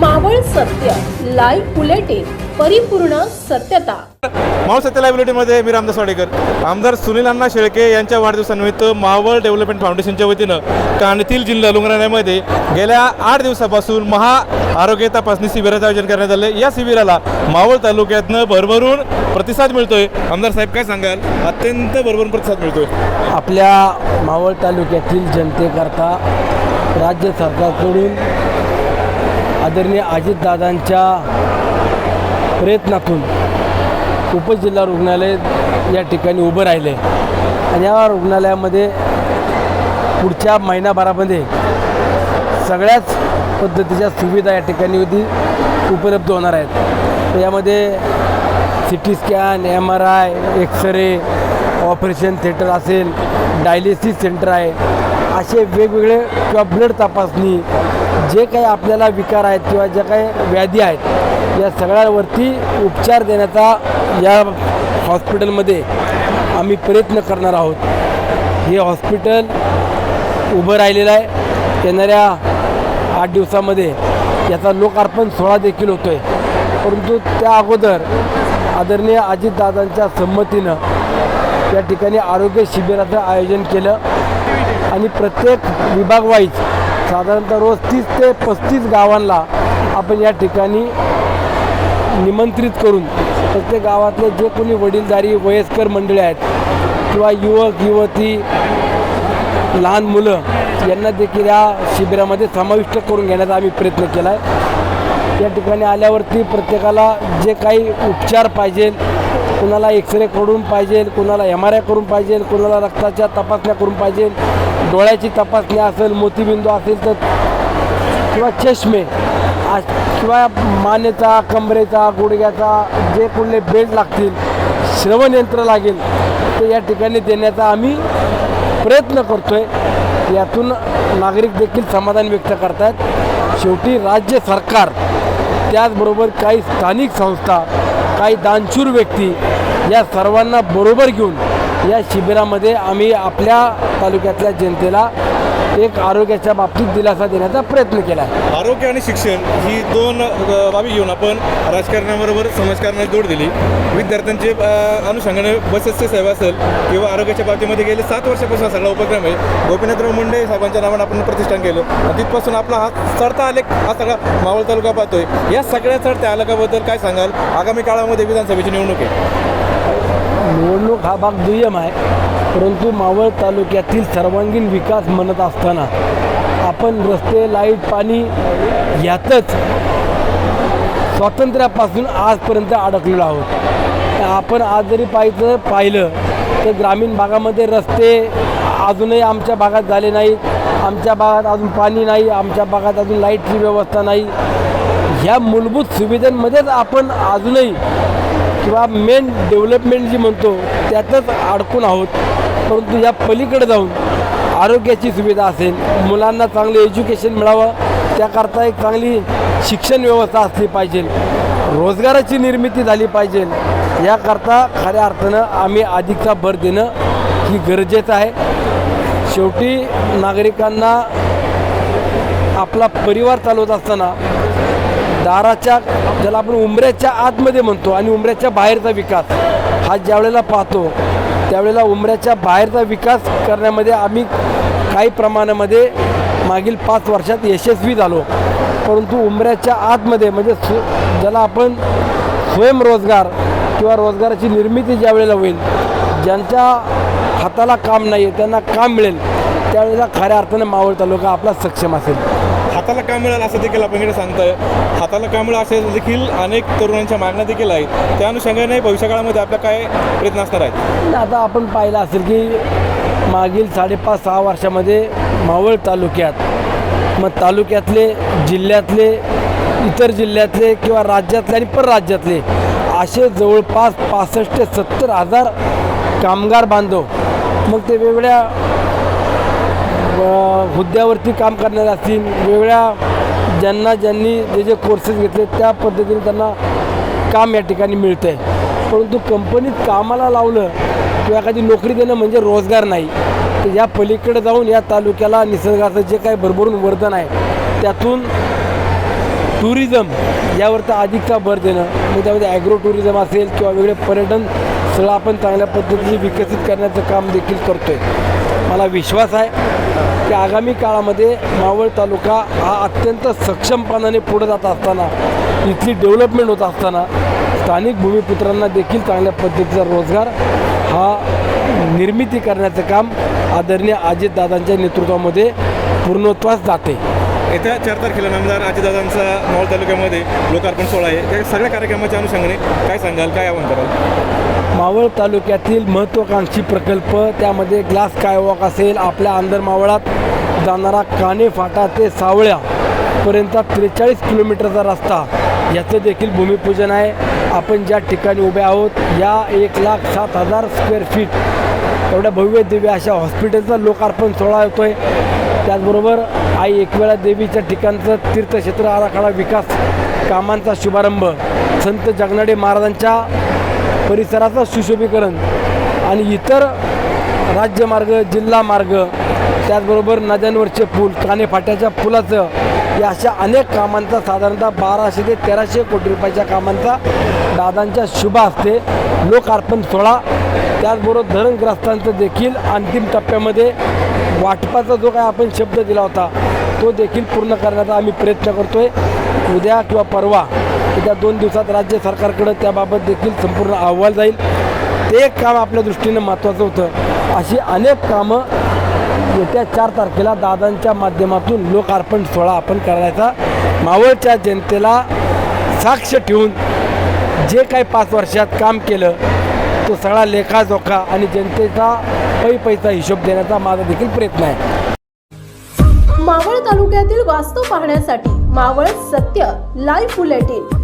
मावळ सत्य live bulletin परिपूर्ण सत्यता. मावळ सत्य लायबिलिटीमध्ये मी रामदास वाडेकर. आमदार सुनील अण्णा शेळके यांच्या वाढदिवसानिमित्त मावळ डेव्हलपमेंट फाउंडेशनच्या वतीनं कानतील जिल्हा लुंगराण्यामध्ये गेल्या आठ दिवसापासून महा आरोग्य तपासणी शिबिराचं आयोजन करण्यात आलं या शिबिराला मावळ तालुक्यातनं भरभरून प्रतिसाद मिळतोय. आमदार साहेब काय सांगाल? अत्यंत भरभरून प्रतिसाद मिळतोय. आपल्या मावळ तालुक्यातील जनतेकरता राज्य सरकारकडून आदरणीय अजितदादांच्या प्रयत्नातून उपजिल्हा रुग्णालय या ठिकाणी उभं राहिले. आणि या रुग्णालयामध्ये पुढच्या महिनाभरामध्ये सगळ्याच पद्धतीच्या सुविधा या ठिकाणी होती उपलब्ध होणार आहेत. तर यामध्ये C T scan M R I X-ray operation theatre असेल डायलिसिस सेंटर आहे. असे वेगवेगळे किंवा ब्लड तपासणी जे काही आपल्याला विकार आहेत किंवा ज्या काही व्याधी आहेत या सगळ्यावरती उपचार देण्याचा या हॉस्पिटलमध्ये आम्ही प्रयत्न करणार आहोत. हे हॉस्पिटल उभं राहिलेलं आहे. येणाऱ्या आठ दिवसामध्ये याचा लोकार्पण सोहळा देखील होतो आहे परंतु त्या अगोदर आदरणीय अजितदादांच्या संमतीनं या ठिकाणी आरोग्य शिबिराचं आयोजन केलं आणि प्रत्येक विभागवाईज साधारणतः रोज तीस ते पस्तीस गावांना आपण या ठिकाणी निमंत्रित करून प्रत्येक गावातले जे कोणी वडीलधारी वयस्कर मंडळी आहेत किंवा युवक युवती लहान मुलं यांना देखील या शिबिरामध्ये समाविष्ट करून घेण्याचा आम्ही प्रयत्न केला आहे या ठिकाणी आल्यावरती प्रत्येकाला जे काही उपचार पाहिजे कुणाला एक्सरे करून पाहिजे कुणाला एम आर आय करून पाहिजे कुणाला रक्ताच्या तपासण्या करून पाहिजे डोळ्याची तपासणी असेल मोतीबिंदू असेल तर किंवा चष्मे आ- किंवा मानेचा कमरेचा गुडघ्याचा जे कुठले बेल्ट लागतील श्रवणयंत्र लागेल ते या ठिकाणी देण्याचा आम्ही प्रयत्न करतो आहे यातून नागरिक देखील समाधान व्यक्त करतात शेवटी राज्य सरकार त्याचबरोबर काही स्थानिक संस्था काही दानशूर व्यक्ती या सर्वांना बरोबर घेऊन या शिबिरामध्ये आम्ही आपल्या तालुक्यातल्या जनतेला एक आरोग्याच्या बाबतीत दिलासा देण्याचा प्रयत्न केला आहे. आरोग्य आणि शिक्षण ही दोन बाबी घेऊन आपण राजकारणाबरोबर समाजकारणाला जोड दिली. विद्यार्थ्यांचे अनुषंगाने बसेसची सेवा असेल किंवा आरोग्याच्या बाबतीमध्ये गेले सात वर्षापासून सगळा उपक्रम आहे. गोपीनाथराव मुंडे साहेबांच्या नावानं आपण प्रतिष्ठान केलं. तिथपासून आपला हा चढता आलेख हा सगळा मावळ तालुका पाहतोय. या सगळ्या चढत्या आलेखाबद्दल काय सांगाल? आगामी काळामध्ये विधानसभेची निवडणूक आहे. निवडणूक हा भाग दुय्यम आहे परंतु मावळ तालुक्यातील सर्वांगीण विकास म्हणत असताना आपण रस्ते लाइट पाणी यातच स्वातंत्र्यापासून आजपर्यंत अडकलेलो आहोत. आपण आज जरी पाहिजे पाहिलं तर ग्रामीण भागामध्ये रस्ते अजूनही आमच्या भागात झाले नाहीत. आमच्या भागात अजून पाणी नाही आमच्या भागात अजून लाईटची व्यवस्था नाही. ह्या मूलभूत सुविधांमध्येच आपण अजूनही किंवा मेन डेव्हलपमेंट जी म्हणतो त्यातच अडकून आहोत. परंतु या पलीकडे जाऊन आरोग्याची सुविधा असेल मुलांना चांगलं एज्युकेशन मिळावं त्याकरता एक चांगली शिक्षण व्यवस्था असली पाहिजे रोजगाराची निर्मिती झाली पाहिजे याकरता खऱ्या अर्थानं आम्ही अधिकचा भर देणं ही गरजेचं आहे. शेवटी नागरिकांना आपला परिवार चालवत असताना दाराच्या ज्याला आपण उंबऱ्याच्या आतमध्ये म्हणतो आणि उंबऱ्याच्या बाहेरचा विकास हा ज्यावेळेला पाहतो त्यावेळेला उमऱ्याच्या बाहेरचा विकास करण्यामध्ये आम्ही काही प्रमाणामध्ये मागील पाच वर्षात यशस्वी झालो. परंतु उमऱ्याच्या आतमध्ये म्हणजे सु ज्याला आपण स्वयंरोजगार किंवा रोजगाराची निर्मिती ज्या वेळेला होईल ज्यांच्या हाताला काम नाही आहे त्यांना काम मिळेल त्यावेळेला खऱ्या अर्थानं मावळ तालुका आपला सक्षम असेल. हाताला काय मिळालं असं देखील आपण इकडे सांगताय. हाताला काय मिळालं असे देखील अनेक तरुणांच्या मागण्या देखील आहेत. त्या अनुषंगाने भविष्यकाळामध्ये आपल्या काय प्रयत्न असणार आहेत? आता आपण पाहिलं असेल की मागील साडेपाच सहा वर्षामध्ये मावळ तालुक्यात मग तालुक्यातले जिल्ह्यातले इतर जिल्ह्यातले किंवा राज्यातले आणि परराज्यातले असे जवळपास पासष्ट ते सत्तर हजार कामगार बांधव मग ते वेगवेगळ्या मुद्द्यावरती हुद्द्यावरती काम करणारे असतील वेगवेगळ्या ज्यांना ज्यांनी जे जे कोर्सेस घेतले त्या पद्धतीने त्यांना काम या ठिकाणी मिळतं आहे परंतु कंपनीत कामाला लावलं किंवा एखादी नोकरी देणं म्हणजे रोजगार नाही. तर या पलीकडे जाऊन या तालुक्याला निसर्गाचं जे काही भरभरून वर्धन आहे त्यातून टुरिझम यावर तर अधिकचा भर देणं मग त्यामध्ये ॲग्रो टुरिझम असेल किंवा वेगळे पर्यटन स्थळं आपण चांगल्या पद्धतीने विकसित करण्याचं काम देखील करतो आहे मला विश्वास आहे. की आगामी काळामध्ये मावळ तालुका हा अत्यंत सक्षमपणाने पुढे जात असताना इथली डेव्हलपमेंट होत असताना स्थानिक भूमिपुत्रांना देखील चांगल्या पद्धतीचा रोजगार हा निर्मिती करण्याचं काम आदरणीय अजितदादांच्या नेतृत्वामध्ये पूर्णत्वास जाते. येत्या चार तारखेला नामदार अजितदादांचा मावळ तालुक्यामध्ये लोकार्पण सोहळा आहे. त्या सगळ्या कार्यक्रमाच्या अनुषंगाने काय सांगाल काय आव्हान कराल? मावळ तालुक्यातील महत्त्वाकांक्षी प्रकल्प त्यामध्ये ग्लास कायवॉक असेल आपल्या आंदर मावळात जाणारा काने फाटा ते सावळ्यापर्यंत त्रेचाळीस किलोमीटरचा रस्ता. याचं देखील भूमिपूजन आहे. आपण ज्या ठिकाणी उभे आहोत या एक लाख सात हजार स्क्वेअर फीट. एवढ्या भव्य दिव्य अशा हॉस्पिटलचा लोकार्पण सोहळा आहे त्याचबरोबर आई एकवेळा देवीच्या ठिकाणचं तीर्थक्षेत्र आराखडा विकास कामांचा शुभारंभ. संत जगनाडे महाराजांच्या परिसराचं सुशोभीकरण आणि इतर राज्यमार्ग जिल्हा मार्ग त्याचबरोबर नद्यांवरचे पूल कानेफाट्याच्या पुलाचं या अशा अनेक कामांचा साधारणतः बाराशे ते तेराशे कोटी रुपयाच्या कामांचा दादांच्या शुभ असते लोकार्पण सोहळा. त्याचबरोबर धरणग्रस्तांचं देखील अंतिम टप्प्यामध्ये वाटपाचा जो काय आपण शब्द दिला होता तो देखील पूर्ण करण्याचा आम्ही प्रयत्न करतो आहे उद्या किंवा परवा येत्या दोन दिवसात राज्य सरकारकडं त्याबाबत देखील संपूर्ण अहवाल जाईल. ते एक काम आपल्या दृष्टीनं महत्त्वाचं होतं. अशी अनेक कामं येत्या चार तारखेला दादांच्या माध्यमातून लोकार्पण सोहळा आपण करायचा मावळच्या जनतेला साक्ष ठेवून जे काही पाच वर्षात काम केलं तो सगळा लेखाजोखा आणि जनतेचा पै पैसा हिशोब देण्याचा माझा देखील प्रयत्न आहे. मावळ तालुक्यातील वास्तव पाहण्यासाठी मावळ सत्य लाईव्ह बुलेटिन.